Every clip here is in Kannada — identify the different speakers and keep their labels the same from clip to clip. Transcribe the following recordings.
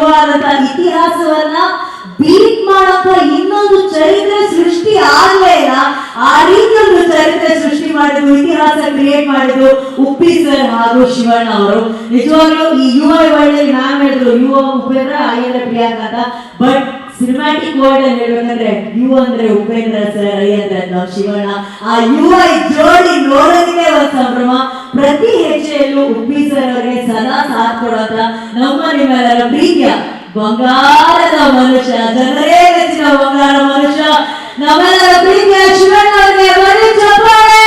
Speaker 1: ಶುರುವಾದಂತಹ ಇತಿಹಾಸವನ್ನ ಬೀಟ್ ಮಾಡಂತ ಇನ್ನೊಂದು ಚರಿತ್ರೆ ಸೃಷ್ಟಿ ಆಗ್ಲೇ ಇಲ್ಲ. ಆ ರೀತಿ ಒಂದು ಚರಿತ್ರೆ ಸೃಷ್ಟಿ ಮಾಡಿದ್ರು, ಇತಿಹಾಸ ಕ್ರಿಯೇಟ್ ಮಾಡಿದ್ರು ಉಪ್ಪಿ ಸರ್ ಹಾಗೂ ಶಿವಣ್ಣ ಅವರು. ನಿಜವಾಗ್ಲೂ ಈ ಯುವ ವರ್ಲ್ಡ್ ನಾನ್ ಹೇಳಿದ್ರು ಯುವ ಉಪೇಂದ್ರ ಅಯ್ಯನ ಪ್ರಿಯಾಂಕ ಅಂತ. ಬಟ್ ಸಿನಿಮ್ಯಾಟಿಕ್ ವರ್ಡ್ ಅಲ್ಲಿ ಹೇಳ್ಬೇಕಂದ್ರೆ ಯು ಅಂದ್ರೆ ಉಪೇಂದ್ರ ಸರ್ ಅಯ್ಯಂದ್ರ ನಾವು ಶಿವಣ್ಣ. ಆ ಯುವ ಜೋಡಿ ನೋಡೋದಕ್ಕೆ ಒಂದು ಸಂಭ್ರಮ. ಪ್ರತಿ ಹೆಜ್ಜೆಯಲ್ಲೂ ಉಪ್ಪಿ ಸರ್ ಅವರಿಗೆ ಸದಾ ಸಾಥ್ ಕೊಡೋಂತ ನಮ್ಮ ನಿಮ್ಮೆಲ್ಲರ ಪ್ರೀತಿಯ ಬಂಗಾರದ ಮನುಷ್ಯ ಜನರೇ ಮೆಚ್ಚಿನ ಬಂಗಾರ ಮನುಷ್ಯ ನಮ್ಮೆಲ್ಲರ ಪ್ರೀತಿಯ ಶಿವಣ್ಣ ಅವರಿಗೆ ಬನ್ನಿ ಚಪ್ಪಾಳೆ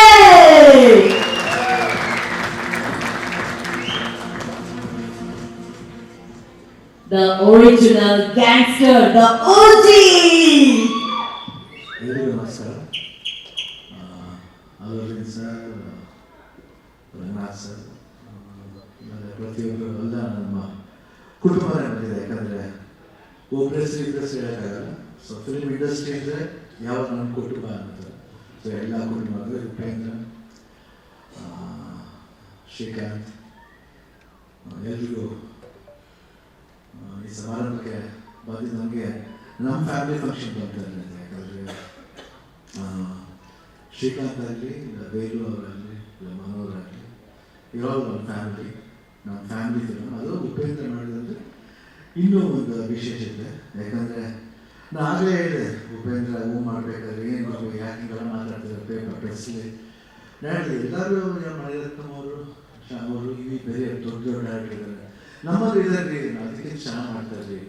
Speaker 1: The original gangster, the OG!
Speaker 2: ಆಮೇಲೆ ಪ್ರತಿಯೊಬ್ಬರು ಎಲ್ಲ ನಮ್ಮ ಕುಟುಂಬನೇ ಬಂದಿದೆ ಯಾಕಂದರೆ ಶ್ರೀ ಇದ್ದಷ್ಟು ಹೇಳೋಕ್ಕಾಗಲ್ಲ. ಸೊ ಫಿಲ್ಮ್ ಇಂಡಸ್ಟ್ರಿ ಅಂದರೆ ಯಾವ ನಮ್ಮ ಕುಟುಂಬ ಅಂತ ಸೊ ಎಲ್ಲ ಕುಟುಂಬ ಅಂದರೆ ಉಪೇಂದ್ರ ಶ್ರೀಕಾಂತ್ ಎಲ್ರಿಗೂ ಈ ಸಮಾರಂಭಕ್ಕೆ ಬಂದಿದ್ದು ನಮಗೆ ನಮ್ಮ ಫ್ಯಾಮಿಲಿ ಫಂಕ್ಷನ್ ಬರ್ತಾ ಇರಲಿಲ್ಲ ಯಾಕಂದರೆ ಶ್ರೀಕಾಂತ್ ಆಗಲಿ, ಇಲ್ಲ ಬೇಲು ಅವರಾಗಲಿ ಇಲ್ಲ ಮನೋಹರ್ ಆಗಲಿ ಇವಾಗ ನಮ್ಮ ಫ್ಯಾಮಿಲಿ ನಮ್ಮ ಫ್ಯಾಮಿಲಿ ಅದು ಉಪೇಂದ್ರ ಮಾಡಿದಂದ್ರೆ ಇನ್ನೂ ಒಂದು ವಿಶೇಷತೆ ಯಾಕಂದರೆ ನಾನು ಆಗಲೇ ಹೇಳಿದೆ, ಉಪೇಂದ್ರ ಹೂ ಮಾಡಬೇಕಾದ್ರೆ ಏನು ಮಾಡಬೇಕು, ಯಾಕೆ ಹಿಂಗೆಲ್ಲ ಮಾತಾಡ್ತಾರೆ ಪೇಪರ್ ಪ್ರೆಸ್ಲಿ. ಹೇಳಿದೆ, ಎಲ್ಲರೂ ಮಣಿರತ್ನಂ ಅವರು ಅವರು ಈ ಬೇರೆ ದೊಡ್ಡ ದೊಡ್ಡ ಆಗಿದ್ದಾರೆ ನಮ್ಮದು ಇದರಲ್ಲಿ ಅದಕ್ಕೆ ಚೆನ್ನಾಗಿ ಮಾಡ್ತಾರೆ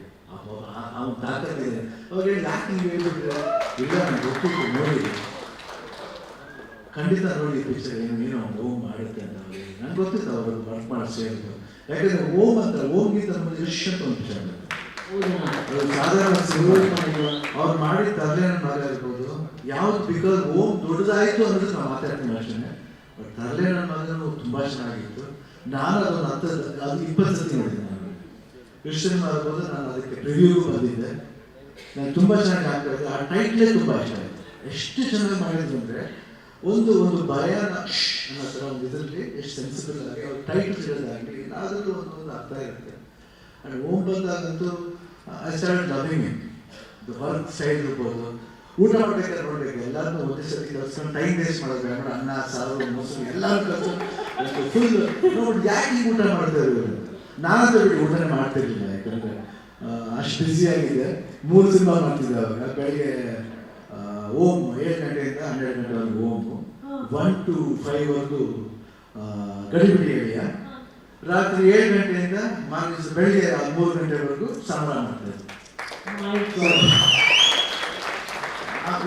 Speaker 2: ಅವ್ನು ತಾಕತ್ತಿದೆ. ಅವ್ರು ಯಾಕೆ ಹೇಳ್ಬಿಟ್ರೆ ಇಲ್ಲ ನಾನು ಗೊತ್ತಿತ್ತು, ನೋಡಿ. ಖಂಡಿತ ನೋಡಿ ಪಿಕ್ಚರ್ ಏನು ಏನೋ ಒಂದು ಓಮ್ ಮಾಡುತ್ತೆ ಅಂತ ಅವ್ರಿಗೆ ನಂಗೆ ಗೊತ್ತಿತ್ತು ಅವರು ವರ್ಕ್ ಮಾಡಿ ಸೇರಿದ್ರು ಯಾಕಂದ್ರೆ ಓಮ್ ಅಂತ ಓಮ್ ನಮ್ಮಲ್ಲಿ ದೃಶ್ಯ ಅಂತ ಒಂದು ಅದು ಸಾಧಾರಣ ಅವ್ರು ಮಾಡಿದ ತರಲೇನ ಮಗ ಯಾವ್ದು ಬಿಕಾಸ್ ಓಮ್ ದೊಡ್ಡದಾಯ್ತು ಅನ್ನೋದು ನಾವು ಮಾತಾಡ್ತೀನಿ ಅಷ್ಟೇ. ಬಟ್ ತರಲೇನ ಮಗನು ತುಂಬಾ ಚೆನ್ನಾಗಿತ್ತು. ನಾನು ಅದನ್ನು ಹತ್ತು ಅದು ಇಪ್ಪತ್ತು ಸತಿ ನೋಡಿದ್ದೆ ನಾನು. ಕ್ರಿಶ್ಚಿಯನ್ ಮಾಡ್ಬೋದು ನಾನು ಅದಕ್ಕೆ ರಿವ್ಯೂ ಬಂದಿದ್ದೆ. ನಾನು ತುಂಬಾ ಚೆನ್ನಾಗಿ ಆಗ್ತಾ ಆ ಟೈಟ್ಲೇ ತುಂಬಾ ಇಷ್ಟ ಆಯ್ತು. ಎಷ್ಟು ಚೆನ್ನಾಗಿ ಮಾಡಿದ್ರು ಅಂದ್ರೆ ಒಂದು ಒಂದು ಭಯನ ಅನ್ನೋ ಒಂದು ಇದರಲ್ಲಿ ಎಷ್ಟು ಸೆನ್ಸಿಬಲ್ ಆಗಿ, ಅವ್ರು ಟೈಟ್ಲ್ ಒಂದು ಒಂದು ಒಂದೊಂದು ಅರ್ಥ ಇರುತ್ತೆ. ಅಂಡ್ ಓಮ್ ಬಂದಾಗಂತೂ I start loving it work side ಇರ್ಬೋದು. ಊಟ ಮಾಡ್ಬೇಕಾದ್ರೆ ನೋಡ್ಬೇಕು. ಎಲ್ಲರನ್ನೂ ಒಂದೇ ಸರ್ತಿ ಕಲ್ಸ್ಕೊಂಡು ಟೈಮ್ ವೇಸ್ಟ್ ಮಾಡೋದು ಬೇಡ. ಅನ್ನ, ಸಾರು, ಮೊಸರು ಎಲ್ಲರೂ ಕಲ್ಸ್ಕೊಂಡು ಫುಲ್ ನೋಡಿ, ಯಾಕೆ ಊಟ ಮಾಡ್ತಾ ಇರೋದು? ನಾನು ಬಿಟ್ಟು ಊಟನೇ ಮಾಡ್ತಿರ್ಲಿಲ್ಲ ಯಾಕಂದ್ರೆ ಅಷ್ಟು ಬ್ಯುಸಿ ಆಗಿದೆ. ಮೂರು ಸಿನಿಮಾ ಮಾಡ್ತಿದ್ದೆ ಅವಾಗ. ಬೆಳಿಗ್ಗೆ ಓಮ್ ಏಳು ಗಂಟೆಯಿಂದ ಹನ್ನೆರಡು ಗಂಟೆವರೆಗೂ ಓಮ್ ಒನ್ ಟು ಫೈವ್ ಗಡಿಬಿಡಿ ಏರಿಯ ರಾತ್ರಿ ಏಳು ಗಂಟೆಯಿಂದ ಮಾರ್ನಿಂಗ್ ಬೆಳಿಗ್ಗೆ ಮೂರು ಗಂಟೆವರೆಗೂ ಸಂಬಳ ಮಾಡ್ತಾರೆ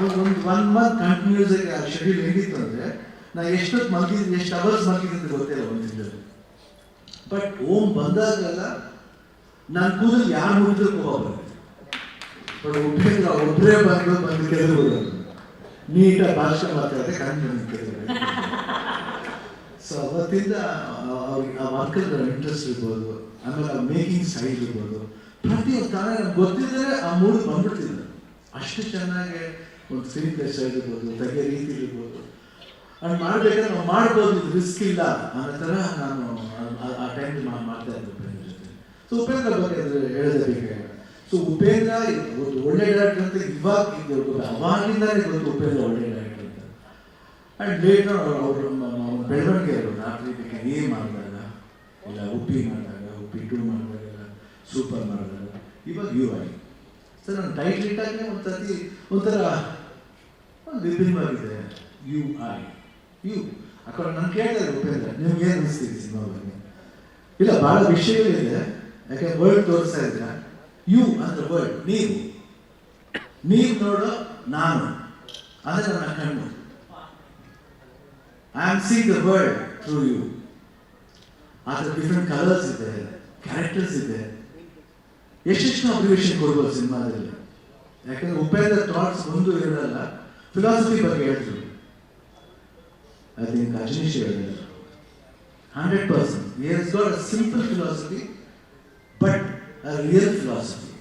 Speaker 2: ಒಂದು ಒನ್ ಮಂತ್ ಕಂಟಿನ್ಯೂಸ್ ಆಗಿ ಆ ಶೆಡ್ಯೂಲ್ ಹೇಗಿತ್ತು ಅಂದರೆ, ನಾ ಎಷ್ಟೊತ್ತು ಮಲಗಿದ್ದು ಎಷ್ಟು ಅವರ್ಸ್ ಮಲಗಿದ್ದು ಗೊತ್ತಿಲ್ಲ ಒಂದು ಬಟ್ ಓಮ್ ಬಂದಾಗಲ್ಲ, ನಾನು ಕೂದಲು ಯಾರು ಮುಗಿದ್ರು ಕೋಪ ಬಟ್ ಒಬ್ಬರಿಂದ ಒಬ್ಬರೇ ಬಂದು ಬಂದು ಕೆಳಗೆ ನೀಟಾಗಿ ಭಾಷೆ ಮಾತಾಡಿದ್ರೆ ಕಣ್ಣು ಕೆಳಗೆ ಸೊ ಅವತ್ತಿಂದ ಆ- ವರ್ಕರ್ ಇಂಟ್ರೆಸ್ಟ್ ಇರ್ಬೋದು, ಆಮೇಲೆ ಆ ಮೇಕಿಂಗ್ ಸೈಡ್ ಇರ್ಬೋದು. ಪ್ರತಿಯೊಂದು ಕಾರಣ ಗೊತ್ತಿದ್ದರೆ ಆ ಮೂಡ್ ಬಂದ್ಬಿಡ್ತಿದ್ರು ಅಷ್ಟು ಚೆನ್ನಾಗಿ ಒಂದು ಫಿಲ್ಮ್ ಸ್ಟೈಲ್ ಇರ್ಬೋದು ರೀತಿ ಇರ್ಬೋದು. ಅದು ಮಾಡಬೇಕಾದ್ರೆ ನಾವು ಮಾಡ್ಬೋದು ರಿಸ್ಕ್ ಇಲ್ಲ ಅನ್ನೋ ಥರ ನಾನು ಆ- ಟೈಮ್ ಮಾಡ್ತಾ ಇದ್ದೆ ಜೊತೆ. ಸೊ ಉಪೇಂದ್ರ ಬಗ್ಗೆ ಹೇಳಿದ್ರೆ ಹೇಳಲೇಬೇಕಾಗ ಸೊ ಉಪೇಂದ್ರ ಒಂದು ಒಳ್ಳೆ ಡೈರೆಕ್ಟರ್ ಅಂತ ಇವಾಗ ಅವಾಗಿಂದಾನೆ ಗೊತ್ತು ಉಪೇಂದ್ರ ಒಳ್ಳೆ ಡೈರೆಕ್ಟರ್ ಅಂತ. ಆ್ಯಂಡ್ ಲೇಟರ್ ಅವರು ಬೆಳವಣಿಗೆ ಅವರು ರಾತ್ರಿ ಬೇಕಾಗಿ ಏ ಮಾಡಿದಾಗ, ಇಲ್ಲ, ಉಪ್ಪಿ ಮಾಡಿದಾಗ, ಉಪ್ಪಿ ಟೂ ಮಾಡಿದಾಗ, ಸೂಪರ್ ಮಾಡಿದಾಗ, ಇವಾಗ ಯು ಐ ಸರ್, ನಾನು ಟೈಟ್ ಇಟ್ಟಾಗಲೇ ಒಂದು ಸತಿ ಒಂಥರ ವಿಭಿನ್ನವಾಗಿದೆ ಯು ಐ ಯು ಅಕ್ಕ ನಾನು ಕೇಳಿದೆ ಉಪೇಂದ್ರ ನಿಮ್ಗೆ ಏನು ಅನಿಸ್ತೀರಿ ಸಿನಿಮಾ ಬಗ್ಗೆ ಇಲ್ಲ, ಭಾಳ ವಿಷಯಗಳಿದೆ. ಯಾಕೆ ವರ್ಲ್ಡ್ ತೋರಿಸ್ತಾ ಇದ್ದೀರಾ? ಯು ಅಂತ ವರ್ಡ್ ನೀವು. ನೀವು ನೋಡೋ ನಾನು. ಅಂದರೆ ನನ್ನ ಕಣ್ಣು I am see the world through you ಆದ್ರೆ ಡಿಫ್ರೆಂಟ್ ಕಲರ್ಸ್ ಇದೆ ಕ್ಯಾರೆಕ್ಟರ್ಸ್ ಇದೆ. ಎಷ್ಟೆಷ್ಟು ಅಬ್ರಿವೇಷನ್ ಕೊಡ್ಬೋದು ಸಿನಿಮಾದಲ್ಲಿ. ಯಾಕಂದ್ರೆ ಉಪೇಂದ್ರ ಥಾಟ್ಸ್ ಒಂದು ಇರಲ್ಲ ಫಿಲಾಸಫಿ ಬಗ್ಗೆ ಹೇಳ್ತೀವಿ. ಐ ಥಿಂಕ್ ಅಜನೀಶ್ ಹೇಳಿದ್ರು hundred percent simple philosophy a real philosophy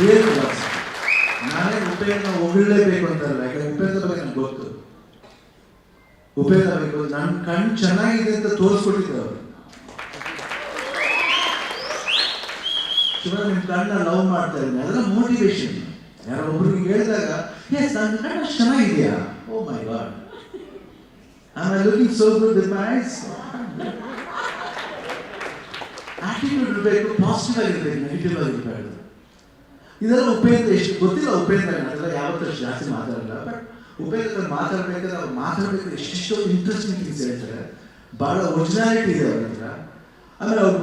Speaker 2: real philosophy ನಾನೇ ಉಪೇಂದ್ರ ಹೊಗಳಲೇಬೇಕು ಅಂತಲ್ಲ ಯಾಕಂದ್ರೆ ಉಪೇಂದ್ರ ಬಗ್ಗೆ ನನಗೆ ಗೊತ್ತು. ಉಪೇಂದ್ರ ಬೇಕು ನನ್ನ ಕಣ್ಣು ಚೆನ್ನಾಗಿದೆ ಅಂತ ತೋರಿಸ್ಕೊಟ್ಟಿದ್ರು ಅವರು. ಶಿವ ನಿಮ್ ಕಣ್ಣ ಲವ್ ಮಾಡ್ತಾ ಇದ್ದೀನಿ. ಅದೆಲ್ಲ ಮೋಟಿವೇಶನ್ ಯಾರೋ ಒಬ್ರಿಗೆ ಹೇಳಿದಾಗ ಎಸ್ ನನ್ನ ಕಣ್ಣ ಚೆನ್ನಾಗಿದೆಯಾ? ಓ my god I looking so good with my eyes attitude ಇರಬೇಕು ಪಾಸಿಟಿವ್ ಆಗಿರಬೇಕು ನೆಗೆಟಿವ್ ಆಗಿರಬಾರ್ದು ಇದೆಲ್ಲ ಉಪೇಂದ್ರ ಎಷ್ಟು ಗೊತ್ತಿಲ್ಲ ಉಪೇಂದ್ರ ಅದೆಲ್ಲ ಯಾವತ್ತೂ ಜಾಸ್ತಿ ಮಾತಾಡಲ್ಲ ಬಟ್ ಉಪೇಂದ್ರ ಮಾತಾಡಬೇಕಾದ್ರೆ ಅವ್ರು ಮಾತಾಡ್ಬೇಕಾದ್ರೆ ಎಷ್ಟೆಷ್ಟೋ ಇಂಟ್ರೆಸ್ಟಿಂಗ್ ಥಿಂಗ್ಸ್ ಹೇಳ್ತಾರೆ ಬಹಳ ಒರಿಜಿನಾಲಿಟಿ ಇದೆ ಅವ್ರ ಹತ್ರ ಆಮೇಲೆ ಅವ್ರ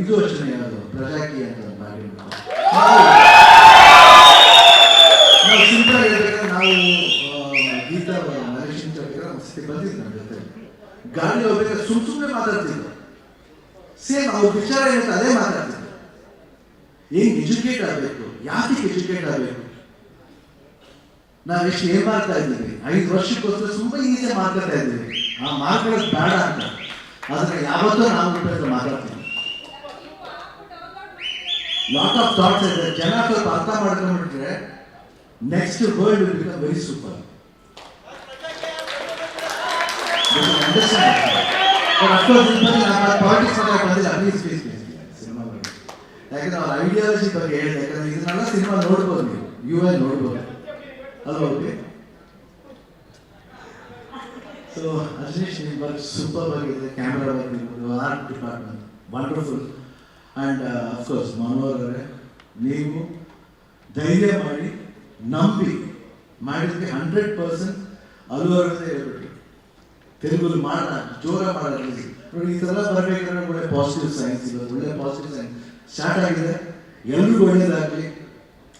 Speaker 2: ಇದು ಅಷ್ಟೇ ಯಾವುದು ಪ್ರಜಾಕಿ ಅಂತ ಉಂಟು. ನಾವು ಸಿಂಪಲ್ ಹೇಳ್ಬೇಕಾದ್ರೆ ನಾವು ಗೀತಾ ನರೇಶ್ ಬಂದಿದ್ದು ನಮ್ಮ ಜೊತೆ ಗಾಡಿ ಹೋಗ್ಬೇಕಾದ್ರೆ ಸುಮ್ ಸುಮ್ಮನೆ ಮಾತಾಡ್ತಿದ್ರು ಸೇಮ್ ಅವ್ರ ವಿಚಾರ ಏನಂತ ಅದೇ ಮಾತಾಡ್ತಿದ್ರು ಏನು ಎಜುಕೇಟ್ ಆಗಬೇಕು? ಯಾಕೆ ಎಜುಕೇಟ್ ಆಗಬೇಕು? ನಾವು ಎಷ್ಟು ಏನ್ ಮಾಡ್ತಾ ಇದ್ದೀವಿ? ಐದು ವರ್ಷಕ್ಕೋಸ್ಕರ ತುಂಬಾ ಈಸಿ ಮಾತಾಡ್ತಾ ಇದ್ದೀವಿ. ಆ ಮಾತಾಡೋದು ಬೇಡ ಅಂತ. ಆದ್ರೆ ಯಾವತ್ತೂ ನಾವು ಮಾತಾಡ್ತೀವಿ. ಲಾಟ್ ಆಫ್ ಥಾಟ್ಸ್ ಇದೆ. ಜನ ಸ್ವಲ್ಪ ಅರ್ಥ ಮಾಡ್ಕೊಂಡ್ಬಿಟ್ರೆ next world will become very super politics ಬಗ್ಗೆ ಬಂದಿಲ್ಲ ಸಿನಿಮಾ ಬಗ್ಗೆ ಯಾಕಂದ್ರೆ ಅವ್ರ ಐಡಿಯಾಲಜಿ ಬಗ್ಗೆ ಹೇಳಿದೆ ಯಾಕಂದ್ರೆ ಇದನ್ನೆಲ್ಲ ಸಿನಿಮಾ ನೋಡ್ಬೋದು ನೀವು. ಯು ಐ ನೋಡ್ಬೋದು. ಅದು ಓಕೆ. ಸೊ ಅಜನೀಶ್ ನಿಮ್ಮ ಬಗ್ಗೆ ಸೂಪರ್ ಆಗಿದೆ ಕ್ಯಾಮ್ರಾ ವರ್ಕ್ ಇರ್ಬೋದು art department wonderful and of course Manohar ಅವರೇ, ನೀವು ಧೈರ್ಯ ಮಾಡಿ, ನಂಬಿ, ಮಾಡಿದ್ದಕ್ಕೆ ಹಂಡ್ರೆಡ್ ಪರ್ಸೆಂಟ್ ಅಲ್ಲುವರದೇ ಹೇಳ್ಬಿಟ್ರಿ ತೆಲುಗುಲಿ ಮಾಡ ಜೋರ ಮಾಡಿ ನೋಡಿ ಈ ಥರ ಬರಬೇಕಾದ್ರೆ ಒಳ್ಳೆ ಪಾಸಿಟಿವ್ ಸೈನ್ಸ್ ಇದೆ ಒಳ್ಳೆ ಪಾಸಿಟಿವ್ ಸೈನ್ಸ್ ಸ್ಟಾರ್ಟ್ ಆಗಿದೆ. ಎಲ್ರಿಗೂ ಒಳ್ಳೇದಾಗಲಿ.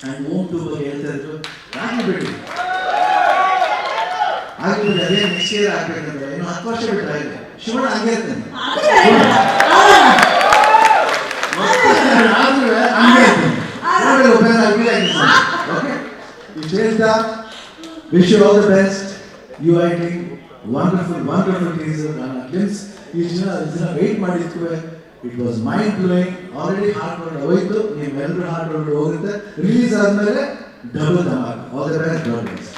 Speaker 2: ಆ್ಯಂಡ್ ಓಮ್ ಟು ಬಗ್ಗೆ ಹೇಳ್ತಾ ಇದ್ರು ಆಗಿಬಿಡಿ ಆಗ್ಬಿಡಿ ಅದೇ ನೆಕ್ಸ್ಟ್ ಇಯರ್ ಆಗ್ಬೇಕಂದ್ರೆ ಇನ್ನು ಹತ್ತು ವರ್ಷ ಬಿಟ್ಟರೆ ಆಗಿದೆ. ಶಿವಣ್ಣ ಹಂಗೆ ಇರ್ತಾನೆ. ಆದ್ರೂ ಹಂಗೆ ಯು ನೋಡಿ ಉಪೇಂದ್ರ agree ಆಗಿರ್ತಾನೆ. Okay? ಇಷ್ಟು ವಂಡರ್ಫುಲ್ ವಂಡರ್ಫುಲ್ ಟೀಸರ್ ನಾನು ಅಟ್ಲೀಸ್ ಈ ದಿನ ದಿನ ವೆಯ್ಟ್ ಮಾಡಿದ್ವಿ it was mind blowing already heart ವರ್ಡ್ ಹೋಯ್ತು. ನೀವೆಲ್ಲರೂ ಹಾರ್ಟ್ ವರ್ಡ್ ಹೋಗುತ್ತೆ. ರಿಲೀಸ್ ಆದಮೇಲೆ ಡಬಲ್ ಧಮಾಕ್ ಆಲ್ ದ ಬೆಸ್ಟ್